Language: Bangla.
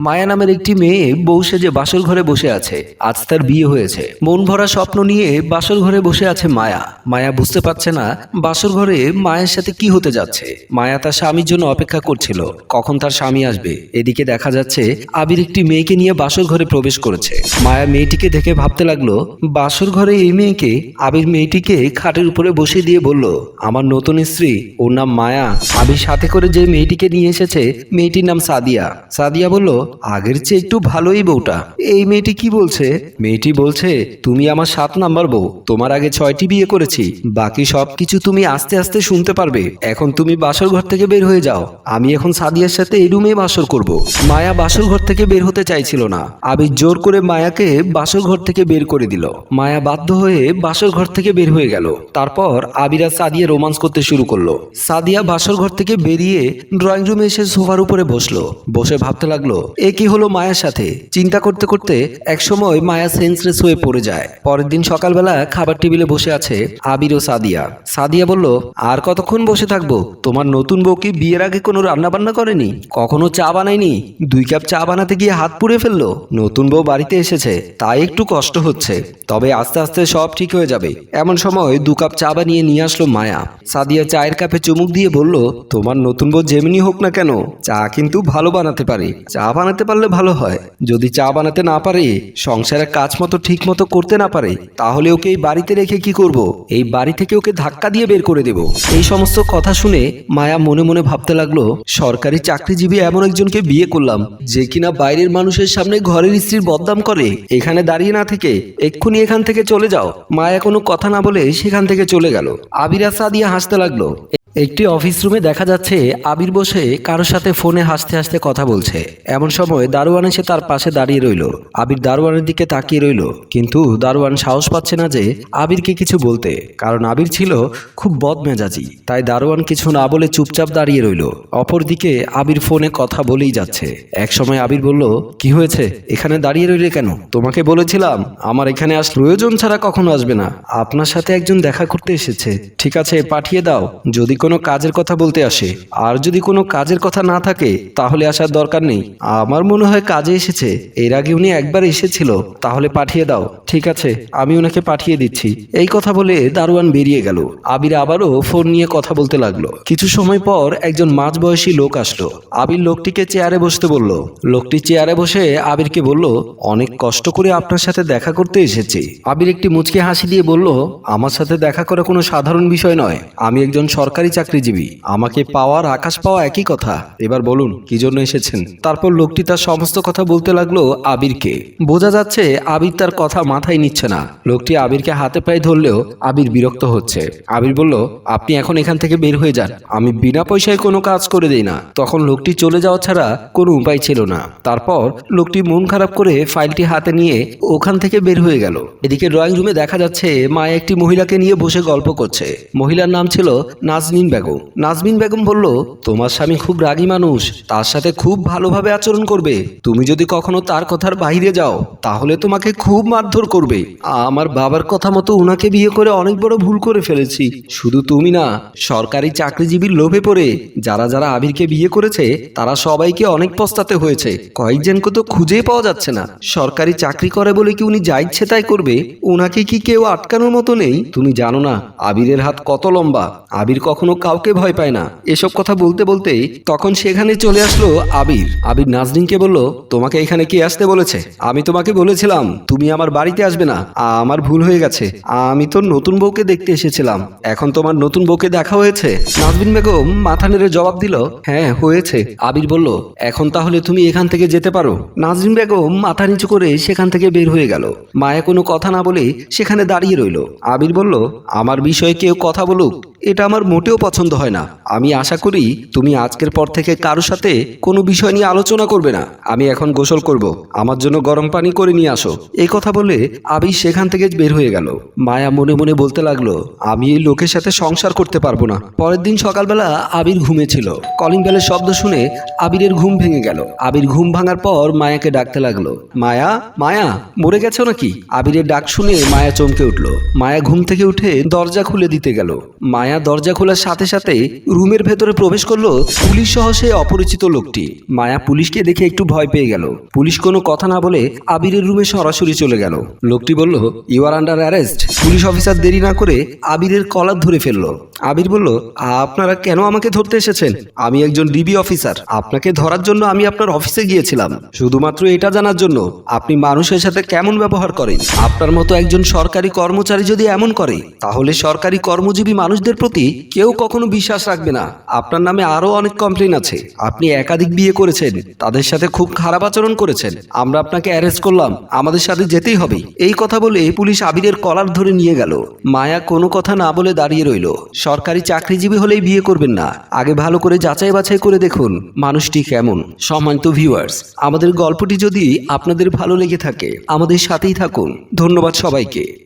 মায়া নামের একটি মেয়ে বউ সেজে বাসর ঘরে বসে আছে। আজ তার বিয়ে হয়েছে। মন ভরা স্বপ্ন নিয়ে বাসর ঘরে বসে আছে মায়া। মায়া বুঝতে পারছে না বাসর ঘরে মায়ের সাথে কি হতে যাচ্ছে। মায়া তার স্বামীর জন্য অপেক্ষা করছিল। কখন তার স্বামী আসবে? এদিকে দেখা যাচ্ছে আবির একটি মেয়েকে নিয়ে বাসর ঘরে প্রবেশ করেছে। মায়া মেয়েটিকে দেখে ভাবতে লাগল, বাসর ঘরে এই মেয়েকে আবির মেয়েটিকে খাটের উপরে বসিয়ে দিয়ে বলল, আমার নতুন স্ত্রী, ওর নাম মায়া। আবির সাথে করে যে মেয়েটিকে নিয়ে এসেছে, মেয়েটির নাম সাদিয়া। সাদিয়া বলল আগের চেয়ে একটু ভালোই বউটা। এই মেয়েটি কি বলছে? মেয়েটি বলছে, তুমি আমার সাত নাম্বার বউ। তোমার আগে ছয়টি বিয়ে করেছি। বাকি সব কিছু তুমি আস্তে আস্তে শুনতে পারবে। এখন তুমি বাসর ঘর থেকে বের হয়ে যাও। আমি এখন সাদিয়ার সাথে এই রুমে বাসর করব। মায়া বাসর ঘর থেকে বের হতে চাইছিল না। আবির জোর করে মায়াকে বাসর ঘর থেকে বের করে দিল। মায়া বাধ্য হয়ে বাসর ঘর থেকে বের হয়ে গেল। তারপর আবিরা সাদিয়া রোমান্স করতে শুরু করল। সাদিয়া বাসর ঘর থেকে বেরিয়ে ড্রয়িং রুমে এসে সোফার উপরে বসল। বসে ভাবতে লাগল এ কি হলো মায়ের সাথে? চিন্তা করতে করতে একসময় মায়া সেন্সলেস হয়ে পড়ে যায়। পরের দিন সকালবেলা খাবার টেবিলে বসে আছে আবির ও সাদিয়া। সাদিয়া বলল, আর কতক্ষণ বসে থাকব? তোমার নতুন বউ কি বিয়ের আগে কোনো রান্না বান্না করেনি? কখনো চা বানায়নি? দুই কাপ চা বানাতে গিয়ে হাত পুড়ে ফেলল? নতুন বউ বাড়িতে এসেছে, তাই একটু কষ্ট হচ্ছে। তবে আস্তে আস্তে সব ঠিক হয়ে যাবে। এমন সময় দু কাপ চা বানিয়ে নিয়ে আসলো মায়া। সাদিয়া চায়ের কাপে চুমুক দিয়ে বলল, তোমার নতুন বউ যেমনি হোক না কেন, চা কিন্তু ভালো বানাতে পারে। চা বানাতে পারলে ভালো হয়। যদি চা বানাতে না পারে, সংসারের কাজ মতো ঠিক মতো করতে না পারে, তাহলে ওকে এই বাড়িতে রেখে কি করব? এই বাড়ি থেকে ওকে ধাক্কা দিয়ে বের করে দেব। এই সমস্ত কথা শুনে মায়া মনে মনে ভাবতে লাগল, সরকারি চাকরিজীবী এমন একজনকে বিয়ে করলাম, যে কিনা বাইরের মানুষের সামনে ঘরের স্ত্রীর বদনাম করে, এখানে দাঁড়িয়ে না থেকে এক্ষুনি এখান থেকে চলে যাও। মায়া কোনো কথা না বলে সেখান থেকে চলে গেল। আবিরা সাদিয়া হাসতে লাগল। একটি অফিস রুমে দেখা যাচ্ছে আবির বসে কারোর সাথে ফোনে হাসতে হাসতে কথা বলছে। এমন সময় দারোয়ান এসে তার পাশে দাঁড়িয়ে রইল। আবির দারোয়ানের দিকে তাকিয়ে রইল, কিন্তু দারোয়ান সাহস পাচ্ছে না যে আবিরকে কিছু বলতে। কারণ আবির ছিল খুব বদমেজাজি, তাই দারোয়ান কিছু না বলে চুপচাপ দাঁড়িয়ে রইল। অপরদিকে আবির ফোনে কথা বলেই যাচ্ছে। এক সময় আবির বলল, কি হয়েছে? এখানে দাঁড়িয়ে রইলে কেন? তোমাকে বলেছিলাম, আমার এখানে আস প্রয়োজন ছাড়া কখনো আসবে না। আপনার সাথে একজন দেখা করতে এসেছে। ঠিক আছে, পাঠিয়ে দাও। যদি কোনো কাজের কথা বলতে আসে। আর যদি কোনো কাজের কথা না থাকে, তাহলে আসার দরকার নেই। আমার মনে হয় কাজে এসেছে। এর আগে উনি একবার এসেছিল। তাহলে পাঠিয়ে দাও। ঠিক আছে, আমি ওনাকে পাঠিয়ে দিচ্ছি। এই কথা বলে দারোয়ান বেরিয়ে গেল। আবির আবারও ফোন নিয়ে কথা বলতে লাগল। কিছু সময় পর একজন মাঝবয়সী লোক আসলো। আবির লোকটিকে চেয়ারে বসতে বলল। লোকটি চেয়ারে বসে আবিরকে বলল, অনেক কষ্ট করে আপনার সাথে দেখা করতে এসেছি। আবির একটি মুচকি হাসি দিয়ে বলল, আমার সাথে দেখা করা কোনো সাধারণ বিষয় নয়। আমি একজন সরকারি চাকরিজীবী। আমাকে পাওয়ার আকাশ পাওয়া একই কথা। এবার বলুন, কি জন্য এসেছেন? তারপর লোকটি তার সমস্ত কথা বলতে লাগল আবিরকে। বোঝা যাচ্ছে, আবির তার কথা মাথায় নিচ্ছে না। লোকটি আবিরকে হাতে পায়ে ধরলেও আবির বিরক্ত হচ্ছে। আবির বলল, আপনি এখন এখান থেকে বের হয়ে যান। আমি বিনা পয়সায় কোনো কাজ করে দেই না। তখন লোকটি চলে যাওয়া ছাড়া কোনো উপায় ছিল না। তারপর লোকটি মন খারাপ করে ফাইলটি হাতে নিয়ে ওখান থেকে বের হয়ে গেল। এদিকে ড্রয়িং রুমে দেখা যাচ্ছে মা একটি মহিলাকে নিয়ে বসে গল্প করছে। মহিলার নাম ছিল নাজমিন বেগম। নাজমিন বেগম বলল, তোমার স্বামী খুব রাগী মানুষ, তার সাথে খুব ভালোভাবে আচরণ করবে। তুমি যদি কখনো তার কথার বাইরে যাও, তাহলে তোমাকে খুব মারধর করবে। আমার বাবার কথা মতো উনাকে বিয়ে করে অনেক বড় ভুল করে ফেলেছি। শুধু তুমি না, সরকারি চাকরিজীবীর লোভে পড়ে, যারা যারা আবিরকে বিয়ে করেছে, তারা সবাইকে অনেক পস্তাতে হয়েছে। কয়েকজনকে তো খুঁজেই পাওয়া যাচ্ছে না। সরকারি চাকরি করে বলে কি উনি যা ইচ্ছে তাই করবে? উনাকে কি কেউ আটকানোর মতো নেই? তুমি জানো না, আবিরের হাত কত লম্বা। আবির কখনো কাউকে ভয় পায় না। এসব কথা বলতে বলতেই তখন সেখানে চলে আসলো আবির। আবির নাজরিনকে বলল, তোমাকে এখানে কে আসতে বলেছে? আমি তোমাকে বলেছিলাম, তুমি আমার বাড়িতে আসবে না। আমার ভুল হয়ে গেছে। আমি তো নতুন বউকে দেখতে এসেছিলাম। এখন তোমার নতুন বউকে দেখা হয়েছে? নাজবিন বেগম মাথা নেড়ে জবাব দিল হ্যাঁ হয়েছে। আবির বলল, এখন তাহলে তুমি এখান থেকে যেতে পারো। নাজরিন বেগম মাথা নিচু করে সেখান থেকে বের হয়ে গেল। মায়া কোনো কথা না বলে সেখানে দাঁড়িয়ে রইল। আবির বলল, আমার বিষয়ে কেউ কথা বলুক এটা আমার মোটেও পছন্দ হয় না। আমি আশা করি তুমি আজকের পর থেকে কারোর সাথে কোনো বিষয় নিয়ে আলোচনা করবে না। আমি এখন গোসল করব। আমার জন্য গরম পানি করে নিয়ে আসো। এই কথা বলে আবির সেখান থেকে বের হয়ে গেল। মায়া মনে মনে বলতে লাগল, আমি এই লোকের সাথে সংসার করতে পারব না। পরের দিন সকালবেলা আবির ঘুমেছিল কলিং বেলের শব্দ শুনে আবিরের ঘুম ভেঙে গেল। আবির ঘুম ভাঙার পর মায়াকে ডাকতে লাগল, মায়া মায়া, মরে গেছো নাকি? আবিরের ডাক শুনে মায়া চমকে উঠল। মায়া ঘুম থেকে উঠে দরজা খুলে দিতে গেল। মায়া দরজা খোলার সাথে সাথে সাথে রুমের ভেতরে প্রবেশ করল পুলিশ সহ সেই অপরিচিত লোকটি। মায়া পুলিশকে দেখে একটু ভয় পেয়ে গেল। পুলিশ কোনো কথা না বলে আবিরের রুমে সরাসরি চলে গেল। লোকটি বলল you are under arrest police officer দেরি না করে আবিরের কলার ধরে ফেলল। আবির বলল, আপনারা কেন আমাকে ধরতে এসেছেন? আমি একজন ডিবি অফিসার। আপনাকে ধরার জন্য আমি আপনার অফিসে গিয়েছিলাম। শুধুমাত্র এটা জানার জন্য আপনি মানুষের সাথে কেমন ব্যবহার করেন? আপনার মতো একজন সরকারি কর্মচারী যদি এমন করে, তাহলে সরকারি কর্মজীবী মানুষদের প্রতি কেউ কখনো বিশ্বাস রাখবে না। আপনার নামে আরও অনেক কমপ্লেন আছে। আপনি একাধিক বিয়ে করেছেন, তাদের সাথে খুব খারাপ আচরণ করেছেন। আমরা আপনাকে অ্যারেস্ট করলাম, আমাদের সাথে যেতেই হবে। এই কথা বলে পুলিশ আবিরের কলার ধরে নিয়ে গেল। মায়া কোনো কথা না বলে দাঁড়িয়ে রইল। সরকারি চাকরিজীবী হলেই বিয়ে করবেন না। আগে ভালো করে যাচাই বাছাই করে দেখুন মানুষটি কেমন। সম্মানিত ভিউয়ার্স আমাদের গল্পটি যদি আপনাদের ভালো লেগে থাকে, আমাদের সাথেই থাকুন। ধন্যবাদ সবাইকে।